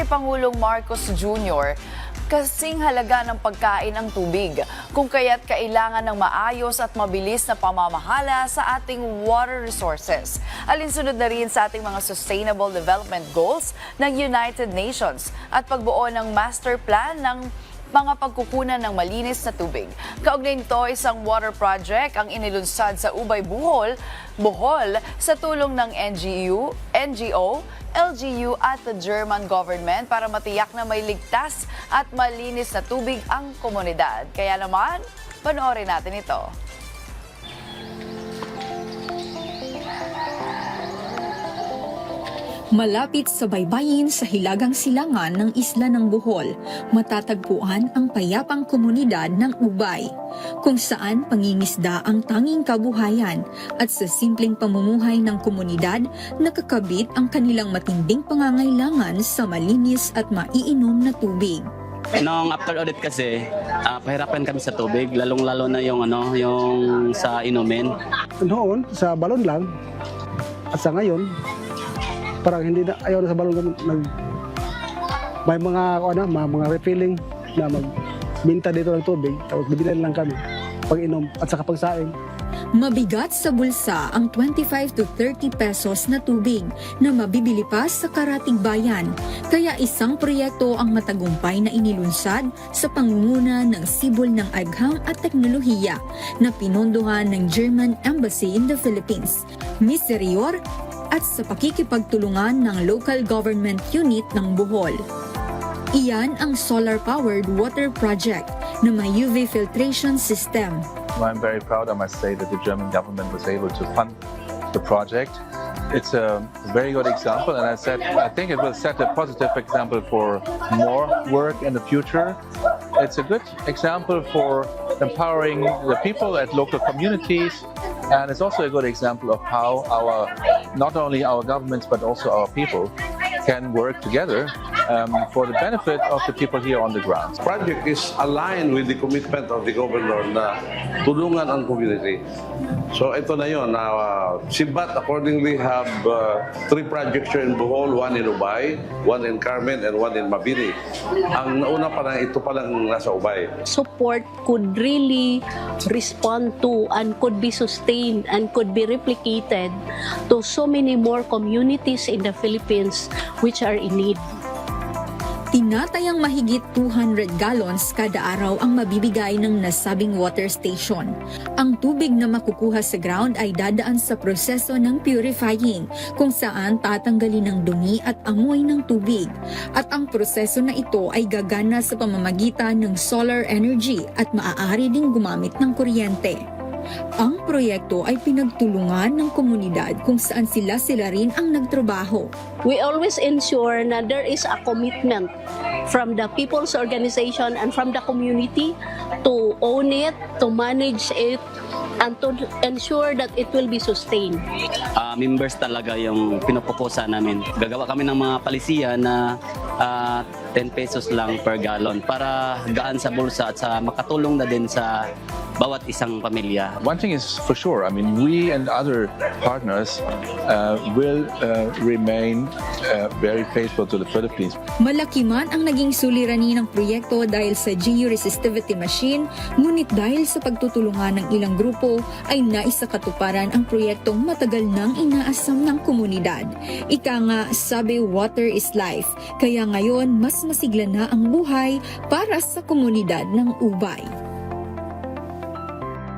kay Pangulong Marcos Jr., kasing halaga ng pagkain ang tubig, kung kaya't kailangan ng maayos at mabilis na pamamahala sa ating water resources. Alinsunod na rin sa ating mga Sustainable Development Goals ng United Nations at pagbuo ng master plan ng mga pagkukunan ng malinis na tubig. Kaugnay nito, isang water project ang inilunsad sa Ubay Buhol, Bohol sa tulong ng NGU, NGO, LGU at the German government para matiyak na may ligtas at malinis na tubig ang komunidad. Kaya naman, panoorin natin ito. Malapit sa baybayin sa hilagang silangan ng isla ng Bohol, matatagpuan ang payapang komunidad ng Ubay, kung saan pangingisda ang tanging kabuhayan at sa simpleng pamumuhay ng komunidad nakakabit ang kanilang matinding pangangailangan sa malinis at maiinom na tubig. Nung after audit kasi, ah, pahirapan kami sa tubig, lalong-lalo na yung ano, yung sa inumin. noon sa balon lang at sa ngayon parang hindi na ayaw na sa balon nag may mga ano mga, mga refilling na magbinta dito ng tubig tapos bibilan lang kami. Pag inom at saka pagsaing Mabigat sa bulsa ang 25 to 30 pesos na tubig na mabibili pa sa karatig bayan. Kaya isang proyekto ang matagumpay na inilunsad sa pangunguna ng Sibol ng Agham at Teknolohiya na pinondohan ng German Embassy in the Philippines, Miserior at sa pakikipagtulungan ng local government unit ng Bohol. Iyan ang solar-powered water project na may UV filtration system I'm very proud, I must say, that the German government was able to fund the project. It's a very good example, and I said I think it will set a positive example for more work in the future. It's a good example for empowering the people at local communities, and it's also a good example of how our not only our governments but also our people can work together um, for the benefit of the people here on the ground. project is aligned with the commitment of the governor na tulungan ang community. So ito na yun. Now, uh, Sibat accordingly have uh, three projects here in Bohol, one in Ubay, one in Carmen, and one in Mabini. Ang nauna pa lang, ito pa lang nasa Ubay. support could really respond to and could be sustained and could be replicated to so many more communities in the Philippines which are in need. Tinatayang mahigit 200 gallons kada araw ang mabibigay ng nasabing water station. Ang tubig na makukuha sa ground ay dadaan sa proseso ng purifying kung saan tatanggalin ang dumi at amoy ng tubig. At ang proseso na ito ay gagana sa pamamagitan ng solar energy at maaari ding gumamit ng kuryente. Ang proyekto ay pinagtulungan ng komunidad kung saan sila-sila rin ang nagtrabaho. We always ensure na there is a commitment from the people's organization and from the community to own it, to manage it, and to ensure that it will be sustained. Ah, members talaga yung pinupukusa namin. Gagawa kami ng mga palisiya na ah, 10 pesos lang per gallon para gaan sa bulsa at sa makatulong na din sa bawat isang pamilya. One thing is for sure, I mean, we and other partners uh, will uh, remain uh, very faithful to the Philippines. Malaki man ang naging suliranin ng proyekto dahil sa georesistivity machine, ngunit dahil sa pagtutulungan ng ilang grupo ay naisakatuparan ang proyektong matagal nang inaasam ng komunidad. Ika nga, sabi water is life, kaya ngayon mas masigla na ang buhay para sa komunidad ng Ubay.